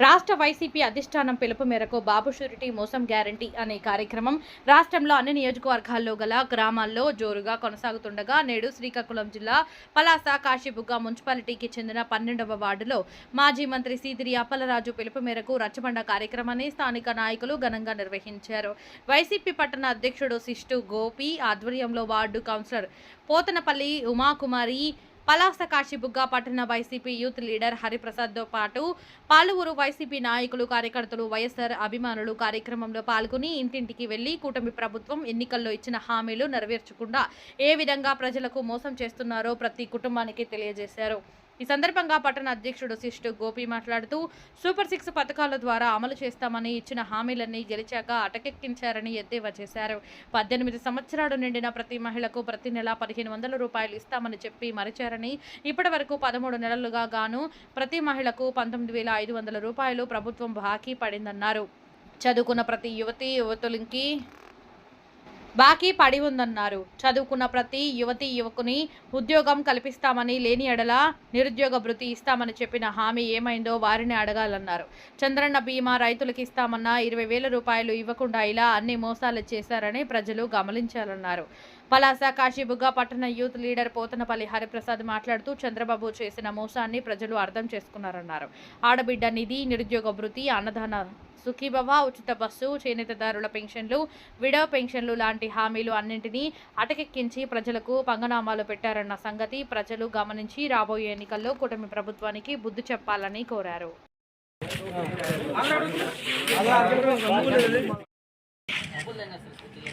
రాష్ట్ర వైసీపీ అధిష్టానం పిలుపు మేరకు బాబు షూరిటీ మోసం గ్యారంటీ అనే కార్యక్రమం రాష్ట్రంలో అన్ని నియోజకవర్గాల్లో గల గ్రామాల్లో జోరుగా కొనసాగుతుండగా నేడు శ్రీకాకుళం జిల్లా పలాస కాశీబుగ్గ మున్సిపాలిటీకి చెందిన పన్నెండవ వార్డులో మాజీ మంత్రి సీదిరి అప్పలరాజు పిలుపు మేరకు రచ్చబండ కార్యక్రమాన్ని స్థానిక నాయకులు ఘనంగా నిర్వహించారు. వైసీపీ పట్టణ అధ్యక్షుడు సిస్టు గోపి ఆధ్వర్యంలో వార్డు కౌన్సిలర్ పోతనపల్లి ఉమాకుమారి పలాస కాశీబుగ్గ పట్టణ వైసీపీ యూత్ లీడర్ హరిప్రసాద్తో పాటు పలువురు వైసీపీ నాయకులు కార్యకర్తలు వైఎస్ఆర్ అభిమానులు కార్యక్రమంలో పాల్గొని ఇంటింటికి వెళ్ళి కూటమి ప్రభుత్వం ఎన్నికల్లో ఇచ్చిన హామీలు నెరవేర్చకుండా ఏ విధంగా ప్రజలకు మోసం చేస్తున్నారో ప్రతి కుటుంబానికి తెలియజేశారు. ఈ సందర్భంగా పట్టణ అధ్యక్షుడు శిష్టు గోపి మాట్లాడుతూ సూపర్ సిక్స్ పథకాల ద్వారా అమలు చేస్తామని ఇచ్చిన హామీలన్నీ గెలిచాక అటకెక్కించారని ఎద్దేవా చేశారు. పద్దెనిమిది సంవత్సరాలు నిండిన ప్రతి మహిళకు ప్రతి నెల పదిహేను వందల రూపాయలు ఇస్తామని చెప్పి మరిచారని ఇప్పటి వరకు పదమూడు నెలలుగా గాను ప్రతి మహిళకు పంతొమ్మిది వేల ఐదు వందల రూపాయలు ప్రభుత్వం బాకీ పడిందన్నారు. చదువుకున్న ప్రతి యువతి యువతులకి బాకీ పడి ఉందన్నారు. చదువుకున్న ప్రతి యువతి యువకుని ఉద్యోగం కల్పిస్తామని లేని ఎడల నిరుద్యోగ భృతి ఇస్తామని చెప్పిన హామీ ఏమైందో వారిని అడగాలన్నారు. చంద్రన్న బీమా రైతులకు ఇస్తామన్న ఇరవై వేల రూపాయలు ఇవ్వకుండా ఇలా అన్ని మోసాలు చేశారని ప్రజలు గమనించాలన్నారు. పలాస కాశీబుగ్గ పట్టణ యూత్ లీడర్ పోతనపల్లి హరిప్రసాద్ మాట్లాడుతూ చంద్రబాబు చేసిన మోసాన్ని ప్రజలు అర్థం చేసుకున్నారన్నారు. ఆడబిడ్డ నిధి నిరుద్యోగ భృతి అన్నదాన సుఖీభవ ఉచిత బస్సు చేనేతదారుల పెన్షన్లు విడవ పెన్షన్లు లాంటి హామీలు అన్నింటినీ అటకెక్కించి ప్రజలకు పంగనామాలు పెట్టారన్న సంగతి ప్రజలు గమనించి రాబోయే ఎన్నికల్లో కూటమి ప్రభుత్వానికి బుద్ధి చెప్పాలని కోరారు.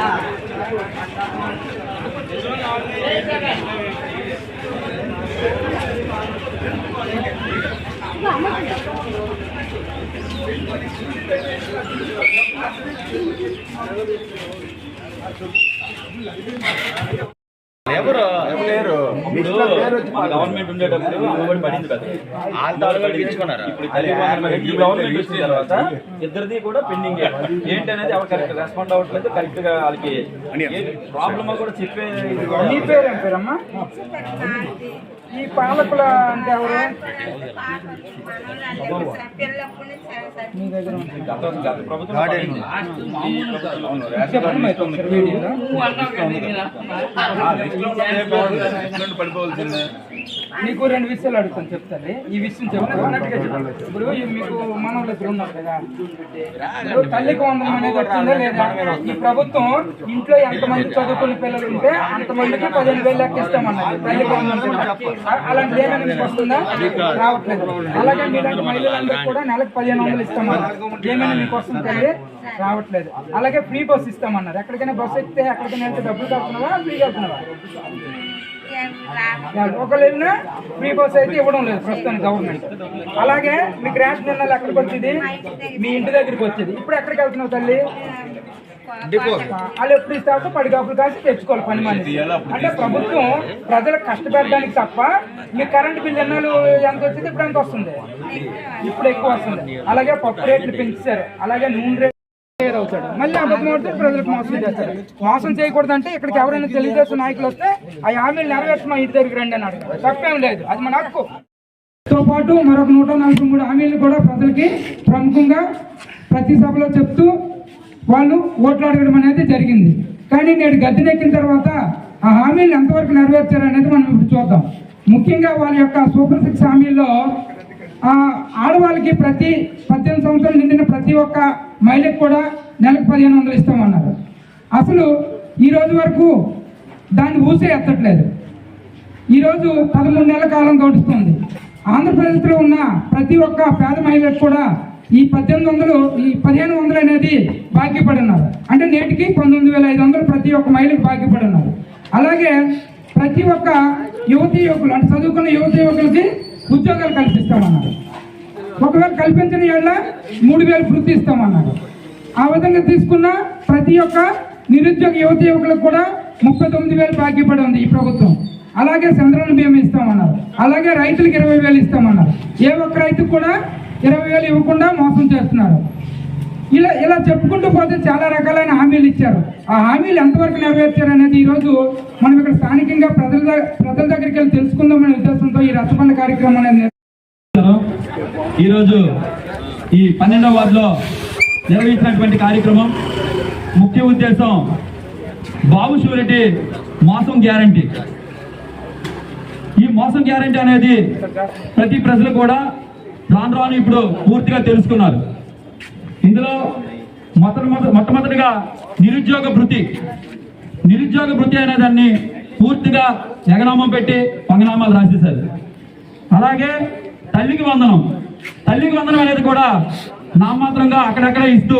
జగన్ గారి నాయకత్వం! జగన్ గారి నాయకత్వం! జగన్ గారి నాయకత్వం! జై జగన్! జై జగన్! ఎవరు? లేరు? ఇప్పుడు మన గవర్నమెంట్ ఉండేటప్పుడు అమ్మఒడి పడింది కదా. వాళ్ళ తాలూకా ఇచ్చుకున్నారా? ఇప్పుడు తల్లి వందనం ఈ గవర్నమెంట్ వచ్చిన తర్వాత ఇద్దరిది కూడా పెండింగ్ ఏంటి అనేది ఎవరు కరెక్ట్ రెస్పాండ్ అవ్వట్లేదు కరెక్ట్గా వాళ్ళకి ప్రాబ్లమ్ కూడా చెప్పే ఈ పాలకుల అంటే ఎవరు? మీ నీకు రెండు విషయాలు అడుగుతాను చెప్తాను. ఈ విషయం చెప్తాను. ఇప్పుడు మీకు మనవులు ఇద్దరు ఉన్నారు కదా. ఇప్పుడు తల్లికి వందనం అనేది వచ్చిందా లేదా? ఈ ప్రభుత్వం ఇంట్లో ఎంతమంది చదువుకున్న పిల్లలు ఉంటే అంతమందికి పదిహేను వేలు లెక్క ఇస్తామన్నది తల్లికి వందనం కింద. అలాంటి ఏమైనా మీకు వస్తుందా? రావట్లేదు. అలాగే మీలాంటి మహిళలందరికీ కూడా నెలకు పదిహేను వందలు ఇస్తామన్నారు. ఏమైనా మీకు వస్తుంది తల్లి రావట్లేదు. అలాగే ఫ్రీ బస్ ఇస్తామన్నారు. ఎక్కడికైనా బస్సు ఎక్కితే ఎక్కడికైనా వెళ్తే డబ్బులు కడుతున్నావా? ఫ్రీ కడుతున్నావా? ఒకళ్ళు వెళ్ళినా ఫ్రీ బస్ అయితే ఇవ్వడం లేదు ప్రస్తుతానికి గవర్నమెంట్. అలాగే మీకు రేషన్ ఎక్కడికి వచ్చేది? మీ ఇంటి దగ్గరికి వచ్చేది. ఇప్పుడు ఎక్కడికి వెళ్తున్నావు తల్లి? వాళ్ళు ఎప్పుడు ఇస్తారో పడిగాపులు కాసి తెచ్చుకోవాలి పని మనిషి. అంటే ప్రభుత్వం ప్రజలకు కష్టపెట్టడానికి తప్ప మీ కరెంట్ బిల్ ఎన్నాళ్ళు ఎంత వచ్చింది ఇప్పుడు ఎంత వస్తుంది? ఇప్పుడు ఎక్కువ వస్తుంది. అలాగే పప్పు రేట్లు పెంచారు. అలాగే నూనె రేట్లు అవుతాడు. మళ్ళీ అబద్ధం ఆడితే ప్రజలకు మోసం చేస్తారు. మోసం చేయకూడదు అంటే ఇక్కడికి ఎవరైనా తెలుగుదేశం నాయకులు వస్తే ఆ హామీలు నెరవేర్చి మా ఇంటి దగ్గరికి రండి అని అడగాలి తప్పేం లేదు. అది మన హక్కు. తో పాటు మరొక నూట నలభై మూడు హామీలు కూడా ప్రజలకి ప్రముఖంగా ప్రతి సభలో చెప్తూ వాళ్ళు ఓట్లు అడగడం అనేది జరిగింది. కానీ నేడు గద్దెనెక్కిన తర్వాత ఆ హామీలు ఎంతవరకు నెరవేర్చారు అనేది మనం ఇప్పుడు చూద్దాం. ముఖ్యంగా వాళ్ళ యొక్క సూపర్ సిక్స్ హామీల్లో ఆడవాళ్ళకి ప్రతి పద్దెనిమిది సంవత్సరాలు నిండిన ప్రతి ఒక్క మహిళకు కూడా నెలకు పదిహేను వందలు ఇస్తామన్నారు. అసలు ఈ రోజు వరకు దాన్ని ఊసే ఎత్తట్లేదు. ఈరోజు పదమూడు నెలల కాలం గడుస్తుంది. ఆంధ్రప్రదేశ్లో ఉన్న ప్రతి ఒక్క పేద మహిళకు కూడా ఈ పద్దెనిమిది వందలు ఈ పదిహేను వందలు అనేది బాకీ ఉన్నారు అంటే నేటికి పంతొమ్మిది వేల ఐదు వందలు ప్రతి ఒక్క మహిళకు బాకీ ఉన్నారు అలాగే ప్రతి ఒక్క యువతి యువకులు అంటే చదువుకున్న యువతి యువకులకి ఉద్యోగాలు కల్పిస్తామన్నారు. ఒకవేళ కల్పించిన ఏళ్ళ మూడు వేలు వృత్తి ఇస్తామన్నారు. ఆ విధంగా తీసుకున్న ప్రతి ఒక్క నిరుద్యోగ యువతి యువకులకు కూడా ముప్పై తొమ్మిది వేలు బాకీ పడి ఉంది ఈ ప్రభుత్వం. అలాగే చంద్రబాబు బీమా ఇస్తామన్నారు. అలాగే రైతులకు ఇరవై వేలు ఇస్తామన్నారు. ఏ ఒక్క రైతుకు కూడా ఇరవై వేలు ఇవ్వకుండా మోసం చేస్తున్నారు. ఇలా ఇలా చెప్పుకుంటూ పోతే చాలా రకాలైన హామీలు ఇచ్చారు. ఆ హామీలు ఎంతవరకు నెరవేర్చారు అనేది ఈరోజు మనం ఇక్కడ స్థానికంగా ప్రజల ప్రజల దగ్గరికి వెళ్ళి తెలుసుకుందామనే ఉద్దేశంతో ఈ రచ్చబండ కార్యక్రమం అనేది ఈరోజు ఈ పన్నెండవ వార్డులో నిర్వహించినటువంటి కార్యక్రమం ముఖ్య ఉద్దేశం బాబు షూరిటీ మోసం గ్యారంటీ. ఈ మోసం గ్యారంటీ అనేది ప్రతి ప్రజలు కూడా రాను రాను ఇప్పుడు పూర్తిగా తెలుసుకున్నారు. ఇందులో మొట్ట మొట్టమొదటిగా నిరుద్యోగ భృతి. నిరుద్యోగ భృతి అనే దాన్ని పూర్తిగా ఎగనామం పెట్టి పంగనామాలు రాసేశారు. అలాగే తల్లికి వందనం. తల్లికి వందనం అనేది కూడా నామాత్రంగా అక్కడక్కడ ఇస్తూ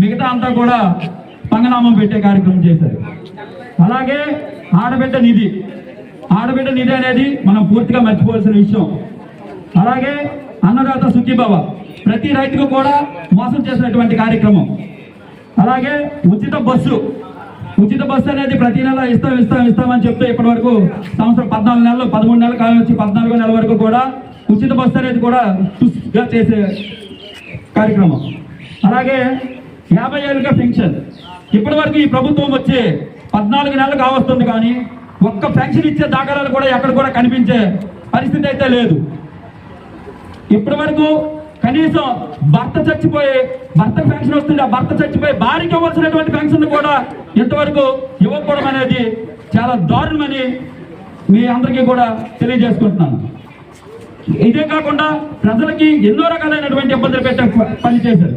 మిగతా అంతా కూడా పంగనామం పెట్టే కార్యక్రమం చేశారు. అలాగే ఆడబిడ్డ నిధి. ఆడబిడ్డ నిధి అనేది మనం పూర్తిగా మర్చిపోవాల్సిన విషయం. అలాగే అన్నదాత సుఖీభవ. ప్రతి రైతుకు కూడా మోసం చేసినటువంటి కార్యక్రమం. అలాగే ఉచిత బస్సు. ఉచిత బస్సు అనేది ప్రతి నెల ఇస్తాం ఇస్తాం ఇస్తామని చెప్తే ఇప్పటి వరకు సంవత్సరం పద్నాలుగు నెలలు పదమూడు నెలలు కాలం వచ్చి పద్నాలుగో నెల వరకు కూడా ఉచిత బస్సు అనేది కూడా తుస్గా చేసే కార్యక్రమం. అలాగే యాభై ఏళ్ళుగా పెన్షన్. ఇప్పటి వరకు ఈ ప్రభుత్వం వచ్చి పద్నాలుగు నెలలు కావస్తుంది కానీ ఒక్క పెన్షన్ ఇచ్చే దాఖలాలు కూడా ఎక్కడ కూడా కనిపించే పరిస్థితి అయితే లేదు. ఇప్పటి వరకు కనీసం భర్త చచ్చిపోయి భర్త పెన్షన్ వస్తుంది ఆ భర్త చచ్చిపోయి భార్యకి ఇవ్వాల్సినటువంటి పెన్షన్ కూడా ఇంతవరకు ఇవ్వకపోవడం అనేది చాలా దారుణమని మీ అందరికీ కూడా తెలియజేసుకుంటున్నాను. ఇదే కాకుండా ప్రజలకి ఎన్నో రకాలైనటువంటి ఇబ్బందులు పెట్టే పని చేశారు.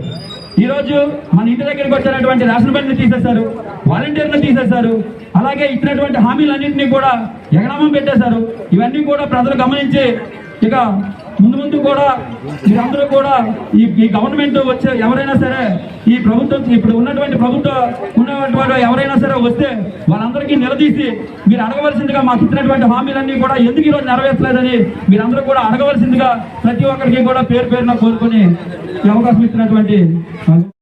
ఈరోజు మన ఇంటి దగ్గరికి వచ్చినటువంటి రేషన్ బండిని తీసేశారు వాలంటీర్లు తీసేశారు అలాగే ఇచ్చినటువంటి హామీలన్నింటినీ కూడా ఎగనామం పెట్టేశారు. ఇవన్నీ కూడా ప్రజలు గమనించి ఇక ముందు ముందు కూడా మీరందరూ కూడా ఈ ఈ గవర్నమెంట్ వచ్చే ఎవరైనా సరే ఈ ప్రభుత్వం ఇప్పుడు ఉన్నటువంటి ప్రభుత్వం ఉన్నటువంటి వాడు ఎవరైనా సరే వస్తే వాళ్ళందరికీ నిలదీసి మీరు అడగవలసిందిగా మాకు ఇచ్చినటువంటి హామీలన్నీ కూడా ఎందుకు ఈరోజు నెరవేర్చలేదని మీరందరూ కూడా అడగవలసిందిగా ప్రతి ఒక్కరికి కూడా పేరు పేరున కోరుకొని ఈ అవకాశం ఇచ్చినటువంటి